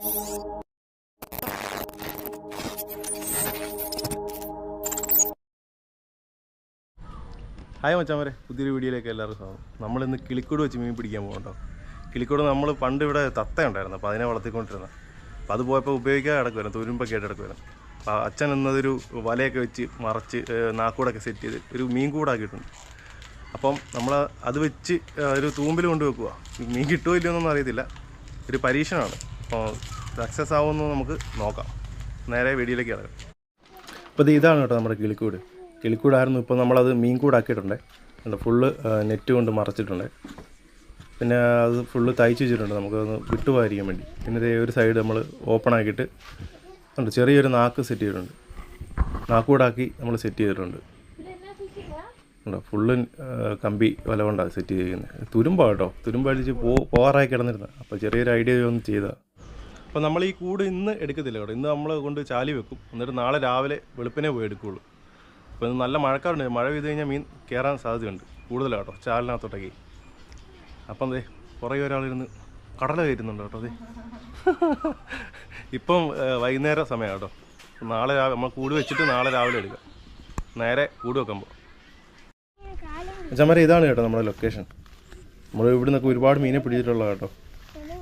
Hi മച്ചാമരെ പുതിയൊരു വീഡിയോയിലേക്ക് എല്ലാവർക്കും സ്വാഗതം. നമ്മളിന്ന് കിളിക്കൂട് വെച്ച് മീൻ പിടിക്കാൻ പോകണ്ടോ കിളിക്കൂട് നമ്മൾ പണ്ട് ഇവിടെ തത്ത ഉണ്ടായിരുന്നു അപ്പോൾ അതിനെ വളർത്തിക്കൊണ്ടിരുന്നത് അപ്പോൾ അത് പോയപ്പോൾ ഉപയോഗിക്കാൻ കിടക്കുമായിരുന്നു തുരുമ്പൊക്കെ ആയിട്ട് കിടക്കുമായിരുന്നു അപ്പോൾ അച്ഛൻ എന്നതൊരു വലയൊക്കെ വെച്ച് മറച്ച് നാക്കൂടൊക്കെ സെറ്റ് ചെയ്ത് ഒരു മീൻ കൂടാക്കിയിട്ടുണ്ട്. അപ്പം നമ്മൾ അത് വെച്ച് ഒരു തൂമ്പിൽ കൊണ്ടുവെക്കുക മീൻ കിട്ടുമോ ഇല്ലയോ എന്നൊന്നും അറിയത്തില്ല. ഒരു പരീക്ഷണമാണ്. അപ്പോൾ സക്സസ് ആവുമെന്ന് നമുക്ക് നോക്കാം. നേരെ വീഡിയോയിലേക്ക് കിടക്കാം അപ്പോൾ ഇത് ഇതാണ് കേട്ടോ നമ്മുടെ കിളിക്കൂട്. കിളിക്കൂടായിരുന്നു ഇപ്പോൾ നമ്മളത് മീൻ കൂടാക്കിയിട്ടുണ്ട്. അല്ല ഫുള്ള് നെറ്റ് കൊണ്ട് മറച്ചിട്ടുണ്ട്. പിന്നെ അത് ഫുള്ള് തയ്ച്ച് വെച്ചിട്ടുണ്ട്. നമുക്കൊന്ന് വിട്ടുപോകാതിരിക്കാൻ വേണ്ടി. പിന്നെ ഇതേ ഒരു സൈഡ് നമ്മൾ ഓപ്പൺ ആക്കിയിട്ട് ഉണ്ട് ചെറിയൊരു നാക്ക് സെറ്റ് ചെയ്തിട്ടുണ്ട്. നാക്കൂടാക്കി നമ്മൾ സെറ്റ് ചെയ്തിട്ടുണ്ട്. ഉണ്ടോ ഫുള്ള് കമ്പി വല കൊണ്ടാണ് സെറ്റ് ചെയ്തിരിക്കുന്നത്. തുരുമ്പാണ് കേട്ടോ. തുരുമ്പടിച്ച് പോ പോവാറായി കിടന്നിരുന്നത്. അപ്പോൾ ചെറിയൊരു ഐഡിയ ഒന്ന് ചെയ്താൽ അപ്പോൾ നമ്മൾ ഈ കൂട് ഇന്ന് എടുക്കത്തില്ല കേട്ടോ. ഇന്ന് നമ്മൾ കൊണ്ട് ചാലി വെക്കും. എന്നിട്ട് നാളെ രാവിലെ വെളുപ്പിനെ പോയി എടുക്കുകയുള്ളൂ. അപ്പോൾ നല്ല മഴക്കാറുണ്ട്. മഴ പെയ്ത് കഴിഞ്ഞാൽ മീൻ കയറാൻ സാധ്യതയുണ്ട്. കൂടുതലാണ് കേട്ടോ. ചാലിനകത്തോട്ടേക്ക്. അപ്പം അതെ പുറകെ ഒരാളിരുന്ന് കടല കയറ്റുന്നുണ്ട് കേട്ടോ അതെ ഇപ്പം വൈകുന്നേരം സമയം കേട്ടോ. നാളെ രാവിലെ നമ്മൾ കൂട് വെച്ചിട്ട് നാളെ രാവിലെ എടുക്കാം. നേരെ കൂട് വെക്കുമ്പോൾ ചമ്മര ഇതാണ് കേട്ടോ നമ്മുടെ ലൊക്കേഷൻ. നമ്മൾ ഇവിടെ നിന്നൊക്കെ ഒരുപാട് മീനെ പിടിച്ചിട്ടുള്ള കേട്ടോ.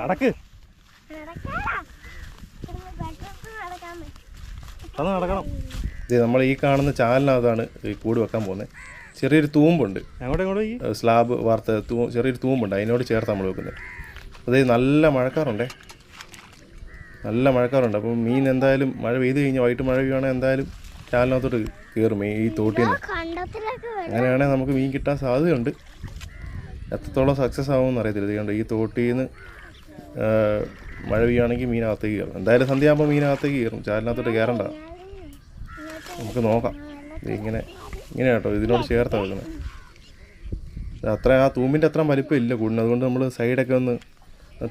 നടക്ക്. അത് നടക്കണം. ഇത് നമ്മൾ ഈ കാണുന്ന ചാലിനകത്താണ് ഈ കൂട് വെക്കാൻ പോകുന്നത് ചെറിയൊരു തൂമ്പുണ്ട്. അങ്ങോട്ട് എങ്ങോട്ട് ഈ? സ്ലാബ് വാർത്ത തൂ ചെറിയൊരു തൂമ്പുണ്ട്. അതിനോട് ചേർത്ത് നമ്മൾ വെക്കുന്നത് അതായത് നല്ല മഴക്കാറുണ്ടേ. നല്ല മഴക്കാറുണ്ട്. അപ്പം മീൻ എന്തായാലും മഴ പെയ്ത് കഴിഞ്ഞാൽ വൈകിട്ട് മഴ പെയ്യുവാണെങ്കിൽ എന്തായാലും ചാലിനകത്തോട്ട് കയറും ഈ തോട്ടിൽ നിന്ന് അങ്ങനെയാണെങ്കിൽ നമുക്ക് മീൻ കിട്ടാൻ സാധ്യതയുണ്ട്. എത്രത്തോളം സക്സസ് ആവുമെന്ന് അറിയത്തില്ല. ഇത് കണ്ടോ ഈ തോട്ടിൽ നിന്ന് മഴ പെയ്യുകയാണെങ്കിൽ മീനകത്തേക്ക് കയറും. എന്തായാലും സന്ധ്യയാകുമ്പോൾ മീനകത്തേക്ക് കയറും. ചാലിനകത്തോട്ട് കയറണ്ട. നമുക്ക് നോക്കാം. ഇങ്ങനെ ഇങ്ങനെ കേട്ടോ ഇതിനോട് ചേർത്ത് വെക്കണേ അത്ര ആ തൂമ്പിന്റെ അത്ര വലിപ്പം ഇല്ല കൂടിന്. അതുകൊണ്ട് നമ്മൾ സൈഡൊക്കെ ഒന്ന്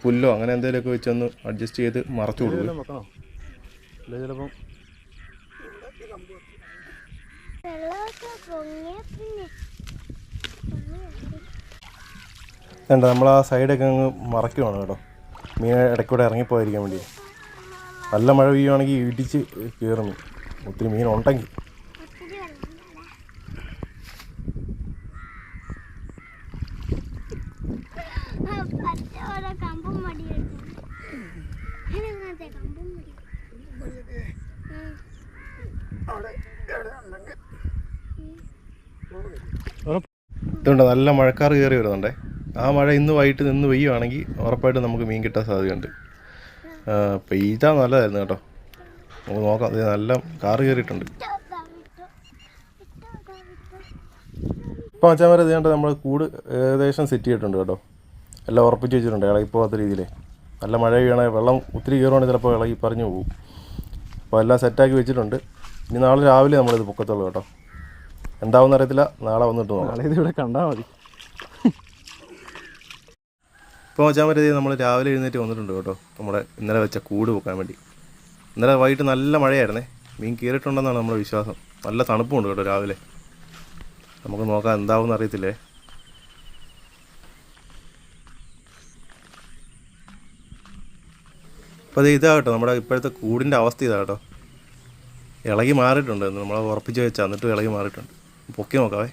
പുല്ലോ അങ്ങനെ എന്തെങ്കിലുമൊക്കെ വെച്ചൊന്ന് അഡ്ജസ്റ്റ് ചെയ്ത് മറച്ചു കൊടുക്കും. ചിലപ്പം പിന്നെ വേണ്ട നമ്മൾ ആ സൈഡൊക്കെ അങ്ങ് മറക്കുവാണ് കേട്ടോ. മീൻ ഇടയ്ക്കൂടെ ഇറങ്ങിപ്പോയിരിക്കാൻ വേണ്ടി. നല്ല മഴ പെയ്യുവാണെങ്കിൽ ഇടിച്ച് കയറും. ഒത്തിരി മീൻ ഉണ്ടെങ്കിൽ. ഇതുണ്ട് നല്ല മഴക്കാർ കയറി വരുന്നുണ്ടേ? ആ മഴ ഇന്ന് വൈകിട്ട് നിന്ന് പെയ്യുവാണെങ്കിൽ ഉറപ്പായിട്ടും നമുക്ക് മീൻ കിട്ടാൻ സാധ്യതയുണ്ട്. പെയ്താൽ നല്ലതായിരുന്നു കേട്ടോ. നമുക്ക് നോക്കാം. നല്ല കാറ് കയറിയിട്ടുണ്ട്. ഇപ്പോൾ വരെ ഇത് നമ്മൾ കൂട് ഏകദേശം സെറ്റ് ചെയ്തിട്ടുണ്ട് കേട്ടോ. എല്ലാം ഉറപ്പിച്ച് വെച്ചിട്ടുണ്ട് ഇളകി പോകാത്ത രീതിയിൽ നല്ല മഴ വീണേ വെള്ളം ഒത്തിരി കയറുവാണെങ്കിൽ ചിലപ്പോൾ ഇളകി പറഞ്ഞു പോകും. അപ്പോൾ എല്ലാം സെറ്റാക്കി വെച്ചിട്ടുണ്ട്. ഇനി നാളെ രാവിലെ നമ്മളിത് പൊക്കത്തുള്ളൂ കേട്ടോ. എന്താവുമെന്ന് അറിയത്തില്ല നാളെ വന്നിട്ട് നോക്കാം. ഇതിവിടെ ഇത് ഇവിടെ കണ്ടാൽ മതി. ഇപ്പോൾ വെച്ചാൽ മതി നമ്മൾ രാവിലെ എഴുന്നേറ്റ് വന്നിട്ടുണ്ട് കേട്ടോ. നമ്മുടെ ഇന്നലെ വെച്ച കൂട് വെക്കാൻ വേണ്ടി. ഇന്നലെ വൈകിട്ട് നല്ല മഴയായിരുന്നേ. മീൻ കീറിയിട്ടുണ്ടെന്നാണ് നമ്മുടെ വിശ്വാസം. നല്ല തണുപ്പുണ്ട് കേട്ടോ രാവിലെ. നമുക്ക് നോക്കാം എന്താവും അറിയത്തില്ലേ? അപ്പോൾ അത് ഇതാ കേട്ടോ നമ്മുടെ ഇപ്പോഴത്തെ കൂടിന്റെ അവസ്ഥ ഇതാ കേട്ടോ. ഇളകി മാറിയിട്ടുണ്ട് നമ്മൾ ഉറപ്പിച്ച് വെച്ചാൽ എന്നിട്ട് ഇളകി മാറിയിട്ടുണ്ട്. പൊക്കി നോക്കാവേ.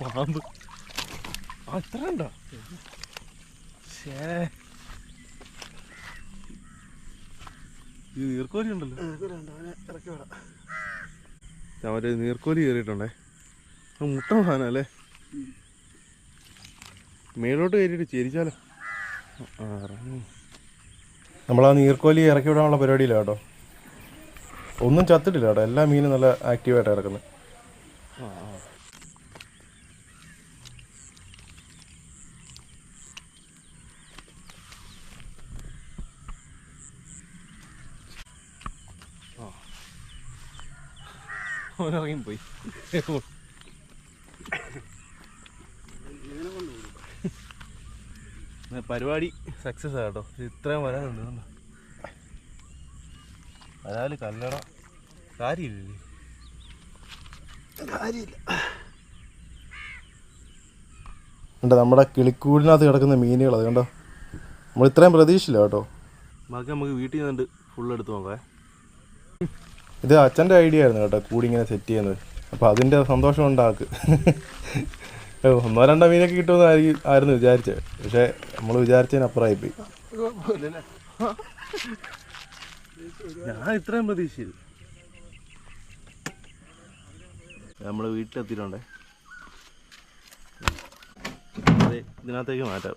പാമ്പ്. ആ ഇത്ര ഉണ്ടോ? ഈ നീർക്കോലി ഉണ്ടല്ലോ. മറ്റേ നീർക്കോലി കയറിയിട്ടുണ്ടേ. മുട്ട സാധനം അല്ലേ? മേലോട്ട് കയറിയിട്ട് ചേരിച്ചാലോ. നമ്മൾ ആ നീർക്കോലി ഇറക്കി വിടാനുള്ള പരിപാടിയില്ല കേട്ടോ. ഒന്നും ചത്തിട്ടില്ല കേട്ടോ. എല്ലാ മീനും നല്ല ആക്റ്റീവായിട്ട് ഇറക്കുന്നത് അവനിറങ്ങി പോയി. പരിപാടി സക്സസ് ആട്ടോ. ഇത് ഇത്രയും വരാനുണ്ട് കണ്ടോ? വരാൽ കല്ലട കാര്യമില്ലേ കാര്യമില്ല. ഉണ്ട് നമ്മുടെ കിളിക്കൂടിനകത്ത് കിടക്കുന്ന മീനുകൾ അത് കണ്ടോ? നമ്മൾ ഇത്രയും പ്രതീക്ഷയില്ല കേട്ടോ. ബാക്കി നമുക്ക് വീട്ടിൽ നിന്നുണ്ട് ഫുൾ എടുത്ത് നോക്കേ. ഇത് അച്ഛന്റെ ഐഡിയ ആയിരുന്നു കേട്ടോ കൂടി ഇങ്ങനെ സെറ്റ് ചെയ്യുന്നത്. അപ്പോൾ അതിന്റെ സന്തോഷം ഉണ്ടാക്ക് ഒന്നോ രണ്ടോ മീനൊക്കെ കിട്ടുമെന്ന് ആയിരിക്കും ആയിരുന്നു വിചാരിച്ചത്. പക്ഷേ നമ്മൾ വിചാരിച്ചതിനപ്പുറമായി പോയി. ഞാൻ ഇത്രയും പ്രതീക്ഷിച്ചു നമ്മൾ വീട്ടിലെത്തിയിട്ടുണ്ടേ? ഇതിനകത്തേക്ക് മാറ്റാം.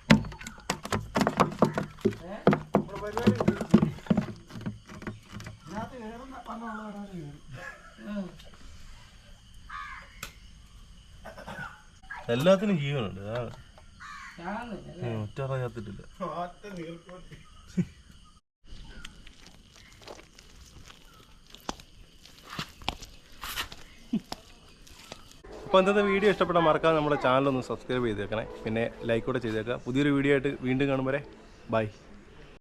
എല്ലാത്തിനും ജീവനുണ്ട് ഒറ്ററിയാത്തിട്ടില്ല അപ്പൊ ഒറ്റ ഒരെണ്ണം ചത്തിട്ടില്ല. അപ്പോൾ ഇന്നത്തെ വീഡിയോ ഇഷ്ടപ്പെട്ടാൽ മറക്കാതെ നമ്മുടെ ചാനലൊന്ന് ഒന്ന് സബ്സ്ക്രൈബ് ചെയ്തേക്കണേ. പിന്നെ ലൈക്ക് കൂടെ ചെയ്തേക്കുക. പുതിയൊരു വീഡിയോ ആയിട്ട് വീണ്ടും കാണും വരെ. ബൈ